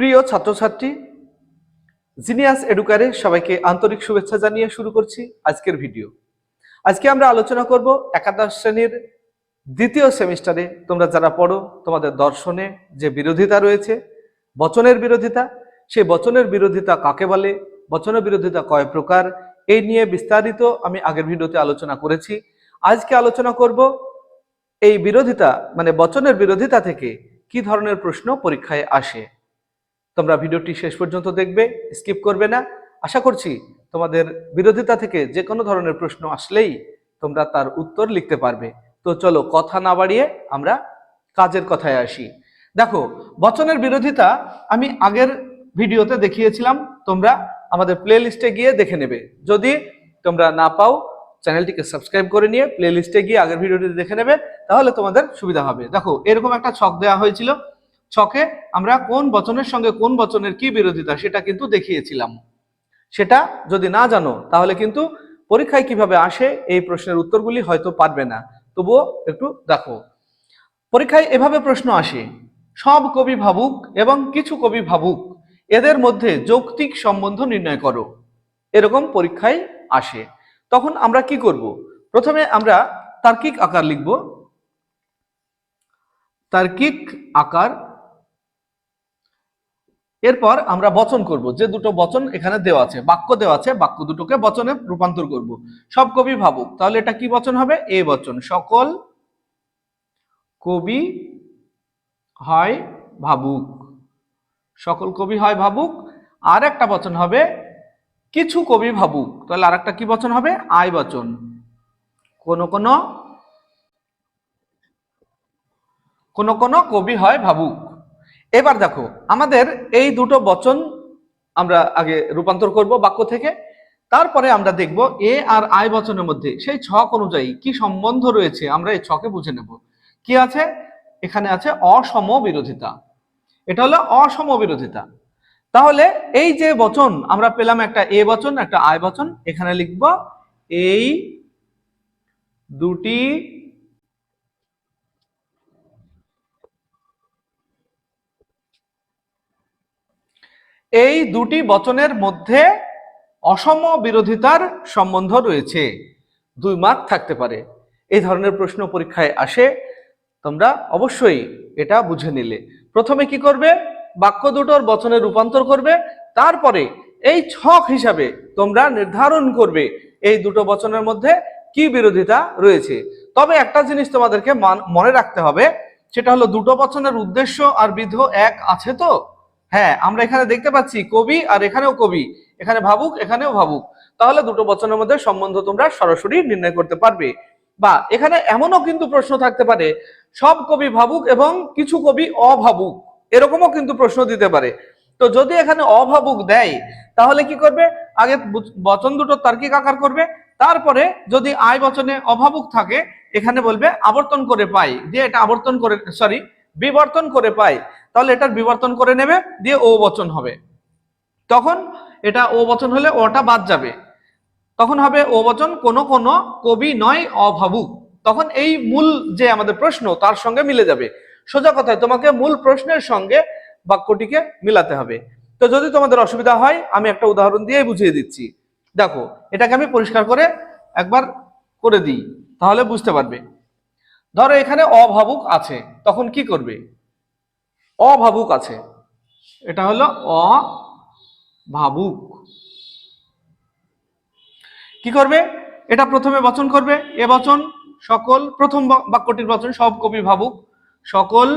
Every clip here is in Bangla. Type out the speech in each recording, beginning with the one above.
প্রিয় ছাত্রছাত্রী, জিনিয়াস এডুকারে সবাইকে আন্তরিক শুভেচ্ছা জানিয়ে শুরু করছি আজকের ভিডিও। আজকে আমরা আলোচনা করব একাদশ শ্রেণির দ্বিতীয় সেমিস্টারে। তোমরা যারা পড়ো, তোমাদের দর্শনে যে বিরোধিতা রয়েছে, বচনের বিরোধিতা, সেই বচনের বিরোধিতা কাকে বলে, বচনের বিরোধিতা কয় প্রকার, এই নিয়ে বিস্তারিত আমি আগের ভিডিওতে আলোচনা করেছি। আজকে আলোচনা করব এই বিরোধিতা মানে বচনের বিরোধিতা থেকে কি ধরনের প্রশ্ন পরীক্ষায় আসে। তোমরা ভিডিওটি শেষ পর্যন্ত দেখবে, স্কিপ করবে না। আশা করছি তোমাদের বিরোধিতা থেকে যে কোনো ধরনের প্রশ্ন আসলেই তোমরা তার উত্তর লিখতে পারবে। তো চলো কথা না বাড়িয়ে আমরা কাজের কথায় আসি। দেখো, বচনের বিরোধিতা আমি আগের ভিডিওতে দেখিয়েছিলাম, তোমরা আমাদের প্লে লিস্টে গিয়ে দেখে নেবে। যদি তোমরা না পাও, চ্যানেলটিকে সাবস্ক্রাইব করে নিয়ে প্লে লিস্টে গিয়ে আগের ভিডিওটি দেখে নেবে, তাহলে তোমাদের সুবিধা হবে। দেখো, এরকম একটা ছক দেওয়া হয়েছিল ছকে আমরা কোন বচনের সঙ্গে কোন বচনের কি বিরোধিতা সেটা কিন্তু দেখিয়েছিলাম। সেটা যদি না জানো, তাহলে কিন্তু পরীক্ষায় কীভাবে আসে এই প্রশ্নের উত্তরগুলি হয়তো পারবে না। তবুও একটু দেখো। পরীক্ষায় এভাবে প্রশ্ন আসে, সব কবি ভাবুক এবং কিছু কবি ভাবুক, এদের মধ্যে যৌক্তিক সম্বন্ধ নির্ণয় করো। এরকম পরীক্ষায় আসে। তখন আমরা কি করব? প্রথমে আমরা তার্কিক আকার লিখব। তার্কিক আকার এরপর আমরা বচন করব। যে দুটো বচন এখানে দেওয়া আছে, বাক্য দেওয়া আছে, বাক্য দুটোকে বচনে রূপান্তর করব। সব কবি ভাবুক, তাহলে এটা কি বচন হবে? এ বচন। সকল কবি হয় ভাবুক। সকল কবি হয় ভাবুক। আর একটা বচন হবে, কিছু কবি ভাবুক। তাহলে আর একটা কি বচন হবে? আয় বচন। কোন কোন কোন কোন কবি হয় ভাবুক। এবার দেখো, আমাদের এই দুটো বচন আমরা আগে রূপান্তর করব বাক্য থেকে। তারপরে আমরা দেখব এ আর আয় বচনের মধ্যে সেই ছক অনুযায়ী কি সম্বন্ধ রয়েছে, আমরা এই ছকে বুঝে নেব। কি আছে? এখানে আছে অসম বিরোধিতা এটা হলো অসম বিরোধিতা তাহলে এই যে বচন, আমরা পেলাম একটা এ বচন, একটা আয় বচন, এখানে লিখব এই দুটি এই দুটি বচনের মধ্যে অসম বিরোধিতার সম্বন্ধ রয়েছে। দুই মার্ক থাকতে পারে। এই ধরনের প্রশ্ন পরীক্ষায় আসে, তোমরা অবশ্যই এটা বুঝে নিলে। প্রথমে কি করবে? বাক্য দুটোর বচনে রূপান্তর করবে। তারপরে এই ছক হিসাবে তোমরা নির্ধারণ করবে এই দুটো বচনের মধ্যে কি বিরোধিতা রয়েছে। তবে একটা জিনিস তোমাদেরকে মান- রাখতে হবে, সেটা হলো দুটো বচনের উদ্দেশ্য আর বিধ এক আছে তো? হ্যাঁ আমরা এখানে দেখতে পাচ্ছি কবি আর এখানেও কবি। এখানে ভাবুক, এখানেও ভাবুক। তাহলে দুটো বচনের মধ্যে সম্বন্ধ তোমরা সরাসরি নির্ণয় করতে পারবে। বা এখানে এমনও কিন্তু প্রশ্ন থাকতে পারে, সব কবি ভাবুক এবং কিছু কবি অভাবুক। এরকমও কিন্তু প্রশ্ন দিতে পারে। তো যদি এখানে অভাবুক দেয়, তাহলে কি করবে? আগে বচন দুটো তার্কিক আকার করবে। তারপরে যদি আয় বচনে অভাবুক থাকে, এখানে বলবে আবর্তন করে পাই। দিয়ে এটা আবর্তন করে সরি বিবর্তন করে পাই তাহলে এটার বিবর্তন করে নেবে, দিয়ে ও বচন হবে। তখন এটা ও বচন হলে ওটা বাদ যাবে। তখন হবে ও বচন কোন কোন কবি নয় অভাবুক তখন এই মূল যে আমাদের প্রশ্ন, তার সঙ্গে মিলে যাবে। সোজা কথায়, তোমাকে মূল প্রশ্নের সঙ্গে বাক্যটিকে মিলাতে হবে। তো যদি তোমাদের অসুবিধা হয়, আমি একটা উদাহরণ দিয়ে বুঝিয়ে দিচ্ছি। দেখো, এটাকে আমি পরিষ্কার করে একবার করে দিই, তাহলে বুঝতে পারবে। ধরো এখানে অভাবুক আছে, তখন কি করবে? অভাবুক আছে। এটা হলো অভাবুক। কি করবে? এটা প্রথমে বচন করবে। এ বচন সকল, প্রথম বাক্যটির বচন, সব কবি ভাবুক। সকল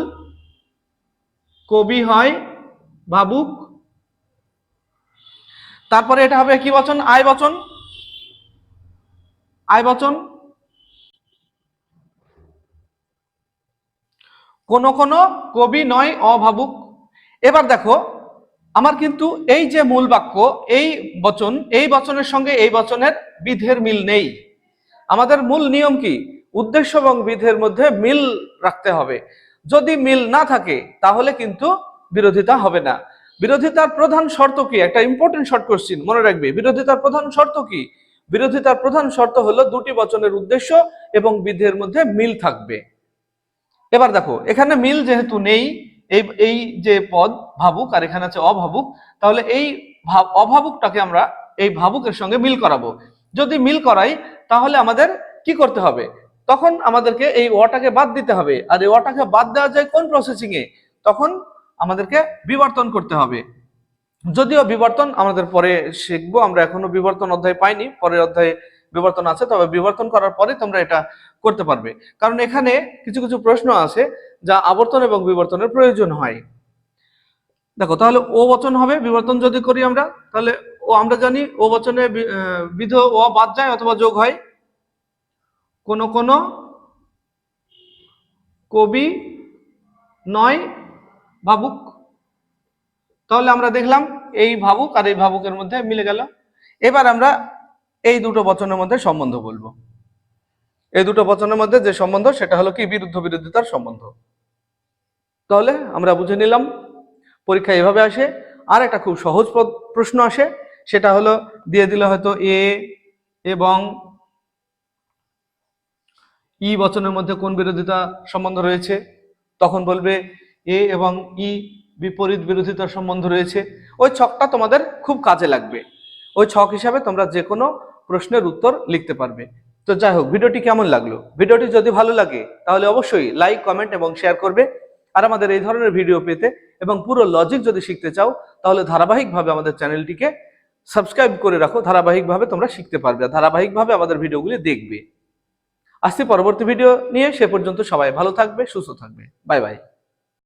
কবি হয় ভাবুক। তারপরে এটা হবে কি বচন? আয় বচন। আয় বচন। কোন কোনো কবি নয়, অভাবুক। এবার দেখো, আমার কিন্তু এই যে মূল বাক্য, এই বচন, এই বচনের সঙ্গে এই বচনের বিধের মিল নেই। আমাদের মূল নিয়ম কি? উদ্দেশ্য এবং বিধের মধ্যে মিল রাখতে হবে। যদি মিল না থাকে, তাহলে কিন্তু বিরোধিতা হবে না। বিরোধিতার প্রধান শর্ত কি? একটা ইম্পর্টেন্ট শর্ট কোশ্চিন মনে রাখবে। বিরোধিতার প্রধান শর্ত কি? বিরোধিতার প্রধান শর্ত হলো দুটি বচনের উদ্দেশ্য এবং বিধের মধ্যে মিল থাকবে। এবার দেখো, এখানে মিল যেহেতু নেই, এই এই যে পদ ভাবুক আর এখানে আছে অভাবুক, তাহলে এই ভাব, অভাবুকটাকে আমরা এই ভাবুকের সঙ্গে মিল করাবো। যদি মিল করাই, তাহলে আমাদের কি করতে হবে? তখন আমাদেরকে এই অটাকে বাদ দিতে হবে। আর এই অটাকে বাদ দেওয়া যায় কোন প্রসেসিং এ তখন আমাদেরকে বিবর্তন করতে হবে। যদিও বিবর্তন আমাদের পরে শিখব, আমরা এখনও বিবর্তন অধ্যায় পাইনি, পরের অধ্যায়ে বিবর্তন আছে, তবে বিবর্তন করার পরে তোমরা এটা করতে পারবে। কারণ এখানে কিছু কিছু প্রশ্ন আছে যা আবর্তন এবং বিবর্তনের প্রয়োজন হয়। দেখো, তাহলে ও বচন হবে, বিবর্তন যদি করি আমরা, তাহলে ও, আমরা জানি ও বচনে বিধ ও বাদ যায় অথবা যোগ হয়। কোন কোন কবি নয়, ভাবুক। তাহলে আমরা দেখলাম এই ভাবুক আর এই ভাবুকের মধ্যে মিলে গেল। এবার আমরা এই দুটো বচনের মধ্যে সম্বন্ধ বলব। এই দুটো বচনের মধ্যে যে সম্বন্ধ, সেটা হলো কি? বিরুদ্ধ বিরোধিতার সম্বন্ধ। তাহলে আমরা বুঝে নিলাম, পরীক্ষা এভাবে আসে। আর একটা খুব সহজ প্রশ্ন আসে, সেটা হলো, দিয়ে দিলে হয়তো এ এবং ই বচনের মধ্যে কোন বিরোধিতা সম্বন্ধ রয়েছে? তখন বলবে এ এবং ই বিপরীত বিরোধিতার সম্বন্ধ রয়েছে। ওই ছকটা তোমাদের খুব কাজে লাগবে। ওই ছক হিসাবে তোমরা যে কোনো প্রশ্নের উত্তর লিখতে পারবে। তো যাই হোক, ভিডিওটি কেমন লাগল? ভিডিওটি যদি ভালো লাগে, তাহলে অবশ্যই লাইক কমেন্ট এবং শেয়ার করবে। আর আমাদের এই ধরনের ভিডিও পেতে এবং পুরো লজিক যদি শিখতে চাও, তাহলে ধারাবাহিকভাবে আমাদের চ্যানেলটিকে সাবস্ক্রাইব করে রাখো। ধারাবাহিকভাবে তোমরা শিখতে পারবে, ধারাবাহিকভাবে আমাদের ভিডিওগুলি দেখবে। আসছি পরবর্তী ভিডিও নিয়ে, সে পর্যন্ত সবাই ভালো থাকবে, সুস্থ থাকবে। Bye bye